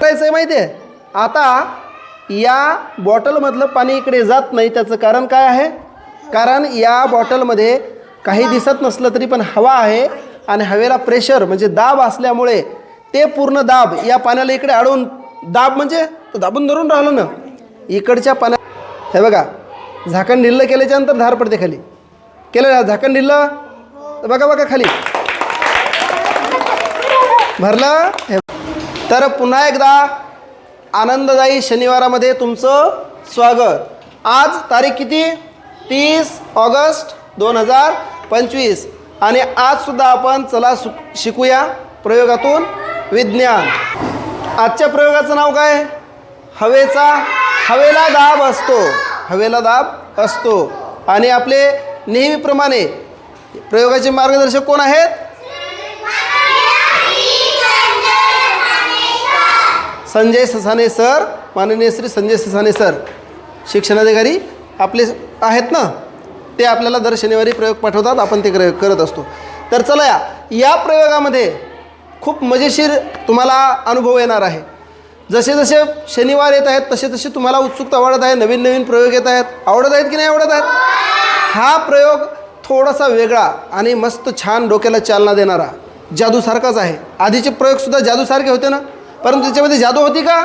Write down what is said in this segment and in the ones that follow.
करायचं आहे माहिती आहे आता या बॉटलमधलं पाणी इकडे जात नाही त्याचं कारण काय आहे? कारण या बॉटलमध्ये काही दिसत नसलं तरी पण हवा आहे आणि हवेला प्रेशर म्हणजे दाब असल्यामुळे ते पूर्ण दाब या पाण्याला इकडे अडवून दाब म्हणजे तो दाबून धरून राहिलं ना. इकडच्या पाण्या हे बघा झाकण ढिल्लं केल्याच्यानंतर धार पडते खाली. केलं झाकण ढिल्लं तर बघा बघा खाली. भरलं? हे तर पुन्हा एकदा आनंददायी शनिवारामध्ये तुमचं स्वागत. आज तारीख किती? तीस ऑगस्ट दोन हजार पंचवीस. आणि आजसुद्धा आपण चला सु शिकूया प्रयोगातून विज्ञान. आजच्या प्रयोगाचं नाव काय? हवेचा हवेला दाब असतो. हवेला दाब असतो. आणि आपले नेहमीप्रमाणे प्रयोगाचे मार्गदर्शक कोण आहेत? संजय ससाने सर माननीय श्री संजय ससाने सर. शिक्षणाधिकारी आपले आहेत ना? ते आपल्याला दर शनिवारी प्रयोग पाठवतात आपण ते करत असतो. तर चला या. या प्रयोगामध्ये खूप मजेशीर तुम्हाला अनुभव येणार आहे. जसे जसे शनिवार येत आहेत तसे तसे तुम्हाला उत्सुकता वाढत आहे नवीन नवीन प्रयोग येत आहेत. आवडत आहेत की नाही आवडत आहेत? हा प्रयोग थोडासा वेगळा आणि मस्त छान डोक्याला चालना देणारा जादूसारखाच आहे. आधीचे प्रयोगसुद्धा जादूसारखे होते ना? परंतु त्याच्यामध्ये जादू होती का?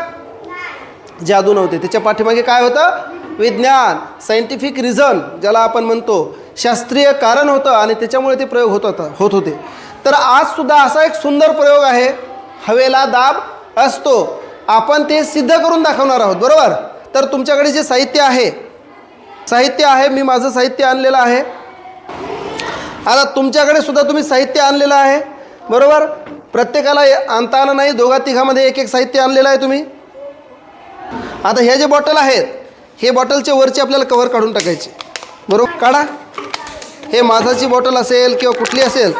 जादू नव्हते. त्याच्या पाठीमागे काय होतं? विज्ञान सायंटिफिक रिझन ज्याला आपण म्हणतो शास्त्रीय कारण होतं आणि त्याच्यामुळे ते प्रयोग होत होता होत होते. तर आजसुद्धा असा एक सुंदर प्रयोग आहे. हवेला दाब असतो. आपण ते सिद्ध करून दाखवणार आहोत. बरोबर? तर तुमच्याकडे जे साहित्य आहे साहित्य आहे मी माझं साहित्य आणलेलं आहे. आता तुमच्याकडे सुद्धा तुम्ही साहित्य आणलेलं आहे. बरोबर? प्रत्येकाला आणता आलं नाही दोघा तिघामध्ये एक एक साहित्य आणलेलं आहे तुम्ही. आता हे जे बॉटल आहेत हे बॉटलचे वरचे आपल्याला कवर काढून टाकायचे. बरोबर? काढा. हे माझाची बॉटल असेल किंवा कुठली असेल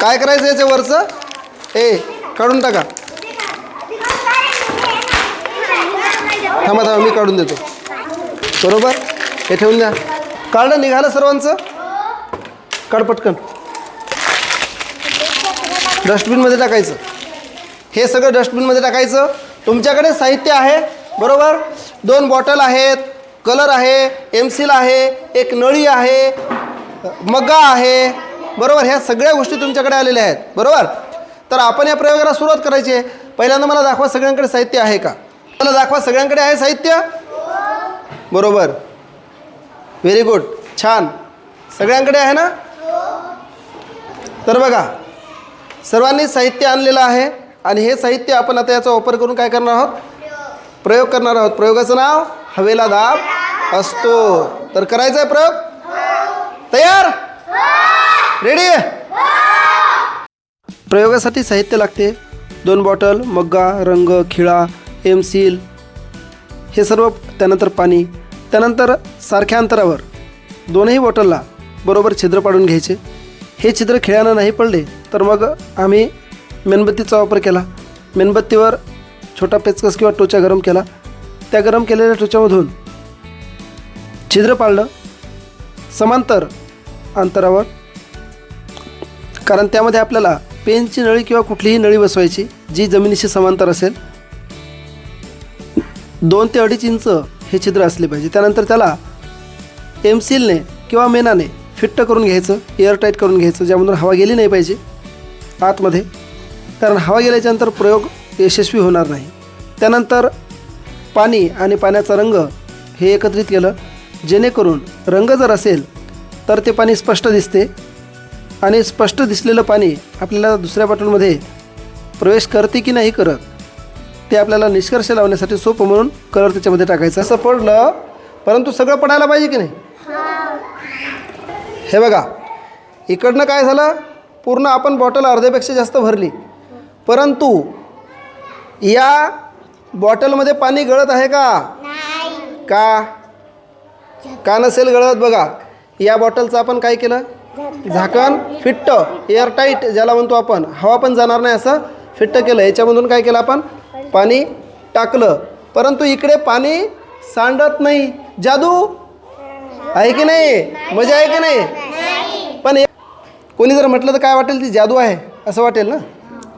काय करायचं याचं वरचं? हे काढून टाका. थांबा थांबा मी काढून देतो. बरोबर? हे ठेवून द्या. काढलं निघालं सर्वांचं? काढ पटकन. डस्टबिनमध्ये टाकायचं. हे सगळं डस्टबिनमध्ये टाकायचं. तुमच्याकडे साहित्य आहे बरोबर? दोन बॉटल आहेत कलर आहे एमसील आहे एक नळी आहे मग्गा आहे बरोबर? ह्या सगळ्या गोष्टी तुमच्याकडे आलेल्या आहेत बरोबर? तर आपण या प्रयोगाला सुरुवात करायची. आहे पहिल्यांदा मला दाखवा सगळ्यांकडे साहित्य आहे का? मला दाखवा सगळ्यांकडे आहे साहित्य? बरोबर. व्हेरी गुड छान. सगळ्यांकडे आहे ना? तर बघा सर्वांनी साहित्य आणलेलं आहे आणि हे साहित्य आपण आता याचा वापर करून काय करणार आहोत? प्रयोग करणार आहोत. प्रयोगाचं नाव हवेला दाब असतो. तर करायचा आहे प्रयोग? तयार? रेडी प्रयोगासाठी साहित्य लागते. दोन बॉटल मग्गा रंग खिळा एम सील. हे सर्व त्यानंतर पाणी. त्यानंतर सारख्या अंतरावर दोनही बॉटलला बरोबर छिद्र पाडून घ्यायचे. हे छिद्र खेळानं नाही पडले तर मग आम्ही मेणबत्तीचा वापर केला. मेणबत्तीवर छोटा पेचकस किंवा टोचा गरम केला. त्या गरम केलेल्या टोच्यामधून छिद्र पाळलं समांतर अंतरावर कारण त्यामध्ये आपल्याला पेनची नळी किंवा कुठलीही नळी बसवायची जी जमिनीशी समांतर असेल. दोन ते अडीच इंच हे छिद्र असले पाहिजे. त्यानंतर त्याला एमसीलने किंवा मेनाने फिट्ट करून घ्यायचं एअरटाईट करून घ्यायचं ज्यामधून हवा गेली नाही पाहिजे आतमध्ये. कारण हवा गेल्याच्यानंतर प्रयोग यशस्वी होणार नाही. त्यानंतर पाणी आणि पाण्याचा रंग हे एकत्रित केलं जेणेकरून रंग जर असेल तर ते पाणी स्पष्ट दिसते आणि स्पष्ट दिसलेलं पाणी आपल्याला दुसऱ्या बॉटलमध्ये प्रवेश करते की नाही करत ते आपल्याला निष्कर्ष लावण्यासाठी सोपं म्हणून कलर त्याच्यामध्ये टाकायचं. असं पडलं परंतु सगळं पडायला पाहिजे की नाही? हे बघा इकडनं काय झालं? पूर्ण आपण बॉटल अर्ध्यापेक्षा जास्त भरली. परंतु या बॉटलमध्ये पाणी गळत आहे का? का? का नसेल गळत? बघा या बॉटलचं आपण काय केलं? झाकण. फिट्ट एअर टाईट ज्याला म्हणतो आपण. हवा पण जाणार नाही असं फिट्ट केलं. याच्यामधून काय केलं आपण? पाणी टाकलं. परंतु इकडे पाणी सांडत नाही. जादू! आहे की नाही? मजा आहे की नाही? पण कोणी जर म्हटलं तर काय वाटेल ती जादू आहे असं वाटेल ना?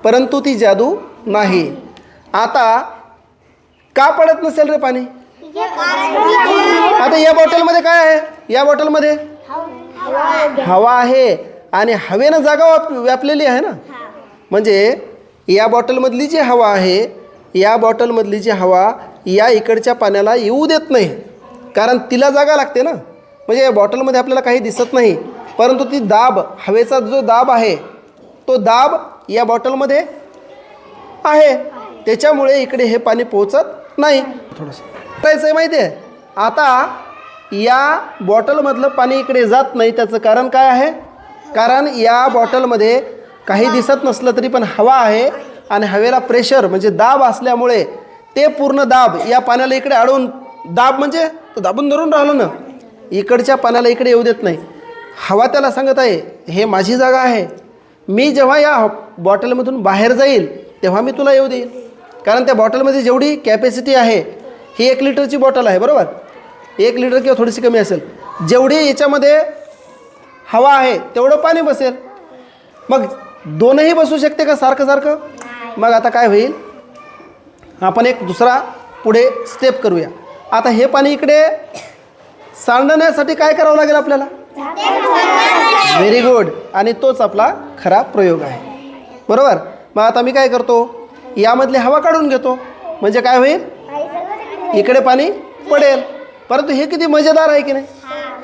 परंतु ती जादू नाही. आता का पडत नसेल रे पाणी? आता या बॉटलमध्ये काय आहे? या बॉटलमध्ये? हवा आहे. आणि हवेनं जागा व्याप व्यापलेली आहे ना? म्हणजे या बॉटलमधली जी हवा आहे या बॉटलमधली जी हवा या इकडच्या पाण्याला येऊ देत नाही. कारण तिला जागा लागते ना? म्हणजे या बॉटलमध्ये आपल्याला काही दिसत नाही परंतु ती दाब हवेचा जो दाब आहे तो दाब या बॉटलमध्ये आहे. त्याच्यामुळे इकडे हे पाणी पोहोचत नाही. थोडंसं करायचं आहे माहिती आहे आता या बॉटलमधलं पाणी इकडे जात नाही त्याचं कारण काय आहे? कारण या बॉटलमध्ये काही दिसत नसलं तरी पण हवा आहे आणि हवेला प्रेशर म्हणजे दाब असल्यामुळे ते पूर्ण दाब या पाण्याला इकडे अडवून दाब म्हणजे तो दाबून धरून राहिलं ना. इकडच्या पाण्याला इकडे येऊ देत नाही. हवा त्याला सांगत आहे हे माझी जागा आहे. मी जेव्हा या बॉटलमधून बाहेर जाईल तेव्हा मी तुला येऊ देईल कारण त्या बॉटलमध्ये जेवढी कॅपॅसिटी आहे ही एक लिटरची बॉटल आहे बरोबर? एक लिटर किंवा थोडीशी कमी असेल. जेवढी याच्यामध्ये हवा आहे तेवढं पाणी बसेल. मग दोनही बसू शकते का सारखं सारखं? मग आता काय होईल? आपण एक दुसरा पुढे स्टेप करूया. आता हे पाणी इकडे सांडण्यासाठी काय करावं लागेल आपल्याला? व्हेरी गुड आणि तोच आपला खरा प्रयोग आहे. बरोबर? मग आता मी काय करतो? यामधली हवा काढून घेतो. म्हणजे काय होईल? इकडे पाणी पडेल. परंतु हे किती मजेदार आहे की नाही?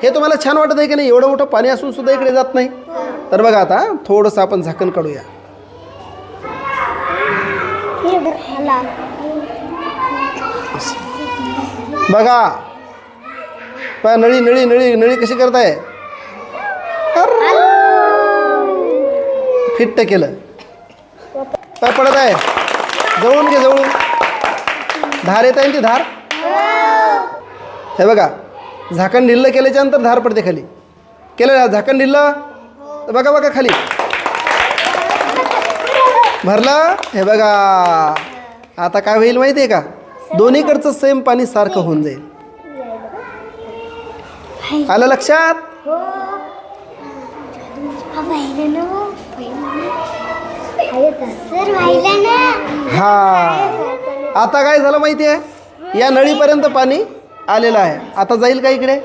हे तुम्हाला छान वाटत आहे की नाही? एवढं मोठं पाणी असून सुद्धा इकडे जात नाही. तर बघा आता थोडंसं आपण झाकण काढूया. बघा पहा नळी नळी नळी नळी कशी करताय? फिट्ट केलं. काय पडत आहे. जवळून घे जवळून धार येत आहे ना ती धार? हे. बघा झाकण ढिल्लं केल्याच्यानंतर धार पडते खाली. केलं झाकण ढिल्लं? तर बघा बघा खाली. भरलं? हे बघा. आता काय होईल माहिती आहे का दोन्हीकडचं सेम पाणी सारखं होऊन जाईल. आलं लक्षात? ना. हा. आता काय झालं माहिती आहे या नळीपर्यंत पाणी आलेलं आहे. आता जाईल का इकडे?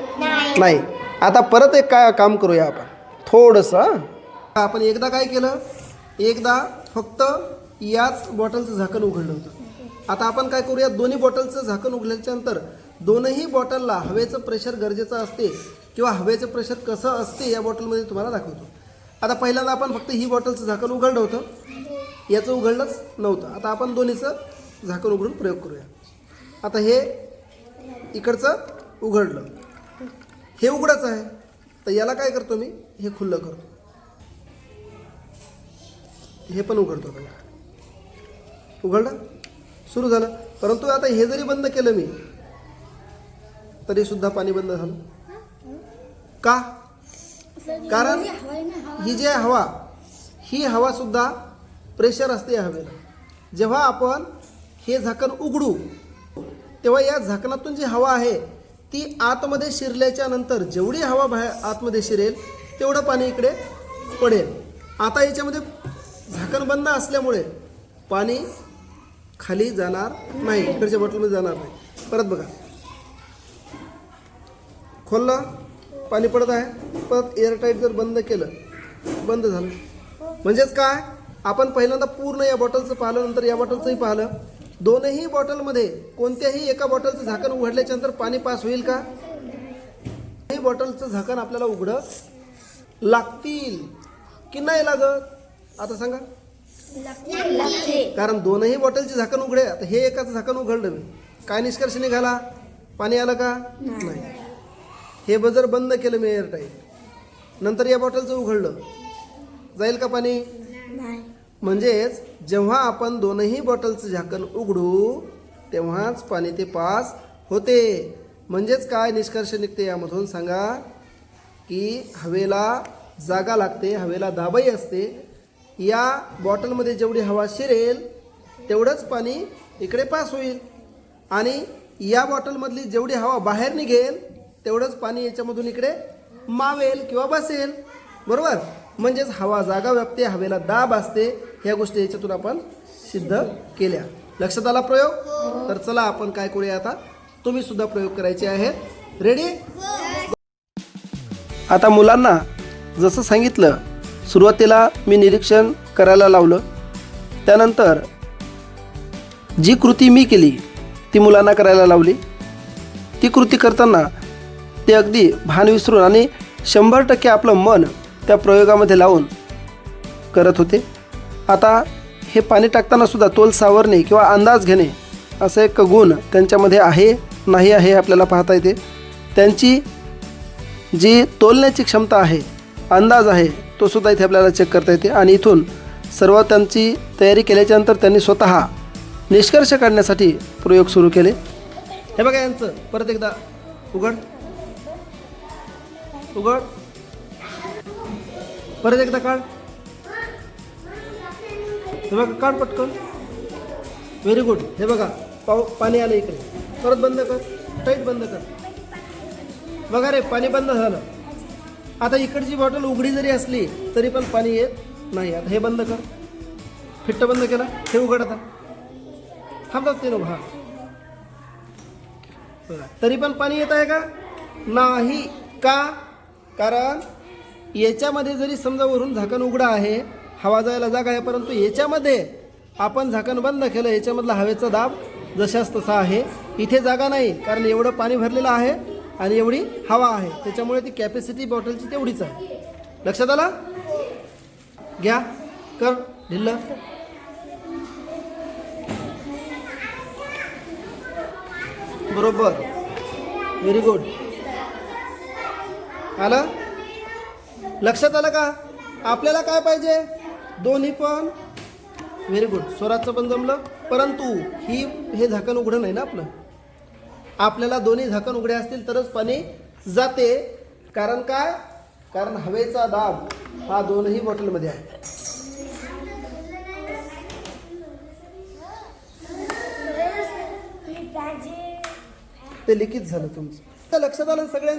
नाही. आता परत एक काय काम करूया आपण. थोडंसं हं? आपण एकदा काय केलं? एकदा फक्त याच बॉटलचं झाकण उघडलं होतं. आता आपण काय करूया? दोन्ही बॉटलचं झाकण उघडल्याच्या नंतर दोनही बॉटलला हवेचं प्रेशर गरजेचं असते किंवा हवेचं प्रेशर कसं असते या बॉटलमध्ये तुम्हाला दाखवतो. आता पहिल्यांदा आपण फक्त ही बॉटलचं झाकण उघडलं होतं. याचं उघडलंच नव्हतं. आता आपण दोन्हीचं झाकण उघडून प्रयोग करूया. आता हे इकडचं उघडलं. हे उघडंच आहे. तर याला काय करतो मी? हे खुल्लं करतो. हे पण उघडतो बघा. उघडलं? सुरू झालं. परंतु आता हे जरी बंद केलं मी तरी सुद्धा पाणी बंद झालं. का? कारण ही जी आहे हवा ही हवा सुद्धा प्रेशर असते या हवेला. जेव्हा आपण हे झाकण उघडू तेव्हा या झाकणातून जी हवा आहे ती आतमध्ये शिरल्याच्या नंतर जेवढी हवा बाहेर आतमध्ये शिरेल तेवढं पाणी इकडे पडेल. आता याच्यामध्ये झाकण बंद असल्यामुळे पाणी खाली जाणार नाही इकडच्या बॉटलमध्ये जाणार नाही. परत बघा. खोललं पाणी पडत आहे. परत एअरटाईट जर बंद केलं बंद झालं. म्हणजेच काय? आपण पहिल्यांदा पूर्ण या बॉटलचं पाहिलं नंतर या बॉटलचंही पाहिलं. दोनही बॉटलमध्ये कोणत्याही एका बॉटलचं झाकण उघडल्याच्या नंतर पाणी पास होईल का? ही बॉटलचं झाकण आपल्याला उघडं लागतील की नाही लागत? आता सांगा. कारण दोनही बॉटलचे झाकण उघडे आता हे एकाचं झाकण उघडलं मी. काय निष्कर्ष निघाला? पाणी आलं का? नाही. हे बजर बंद केलं मी एअरटाईट नंतर या बॉटलचं उघडलं. जाईल का पाणी? म्हणजेच जेव्हा आपण दोनही बॉटलचं झाकण उघडू तेव्हाच पाणी ते पास होते. म्हणजेच काय निष्कर्ष निघते यामधून सांगा की हवेला जागा लागते हवेला दाबाई असते. या बॉटलमध्ये जेवढी हवा शिरेल तेवढंच पाणी इकडे पास होईल. आणि या बॉटलमधली जेवढी हवा बाहेर निघेल तेवढंच पाणी याच्यामधून इकडे मावेल किंवा बसेल. बरोबर? म्हणजेच हवा जागा व्यापते हवेला दाब असते ह्या गोष्टी याच्यातून आपण सिद्ध केल्या. लक्षात आला प्रयोग? तर चला आपण काय करूया आता? तुम्ही सुद्धा प्रयोग करायचे आहेत. रेडी आता मुलांना जसं सांगितलं सुरुवातीला मी निरीक्षण करायला लावलं. त्यानंतर जी कृती मी केली ती मुलांना करायला लावली. ती कृती करताना ते अगदी भान विसरून आणि शंभर टक्के आपलं मन त्या प्रयोगामध्ये लावून करत होते. आता हे पाणी टाकताना सुद्धा तोल सावरणे किंवा अंदाज घेणे असं एक गुण त्यांच्यामध्ये आहे नाही आहे आपल्याला पाहता येते. त्यांची जी तोलण्याची क्षमता आहे अंदाज आहे तो सुद्धा इथे आपल्याला चेक करता येते. आणि इथून सर्व त्यांची तयारी केल्याच्यानंतर त्यांनी स्वतः निष्कर्ष काढण्यासाठी प्रयोग सुरू केले. हे बघा यांचं परत एकदा उघड. उघड. परत एकदा काढ. हे बघा काढ पटकन. व्हेरी गुड हे बघा पाऊ पाणी आलं इकडे. परत बंद कर. टाईट बंद कर. बघा रे पाणी बंद झालं. आता इकडची बॉटल उघडी जरी असली तरी पण पाणी येत नाही. आता हे बंद कर. फिट्ट बंद केला. हे उघड आता. थांबतात ते नो हा. तरी पण पाणी येत आहे का? नाही. का? कारण याच्यामध्ये जरी समजा वरून झाकण उघडं आहे हवा जायला जागा आहे परंतु याच्यामध्ये आपण झाकण बंद केलं याच्यामधला हवेचा दाब जशाच तसा आहे. इथे जागा नाही कारण एवढं पाणी भरलेलं आहे आणि एवढी हवा आहे. त्याच्यामुळे ती कॅपॅसिटी बॉटलची तेवढीच आहे. लक्षात आला? घ्या कर ढिल्ल. बरोबर. व्हेरी गुड आलं? लक्षात आलं का? आपल्याला काय पाहिजे? दोन्ही पण. व्हेरी गुड स्वराचं पण जमलं. परंतु ही हे झाकण उघडं नाही ना आपलं? आपल्याला दोन्ही झाकण उघडे असतील तरच पाणी जाते. कारण काय? कारण हवेचा दाब हा दोनही बॉटलमध्ये आहे. ते लिखित झालं तुमचं. लक्षात आलं सगळ्यांच्या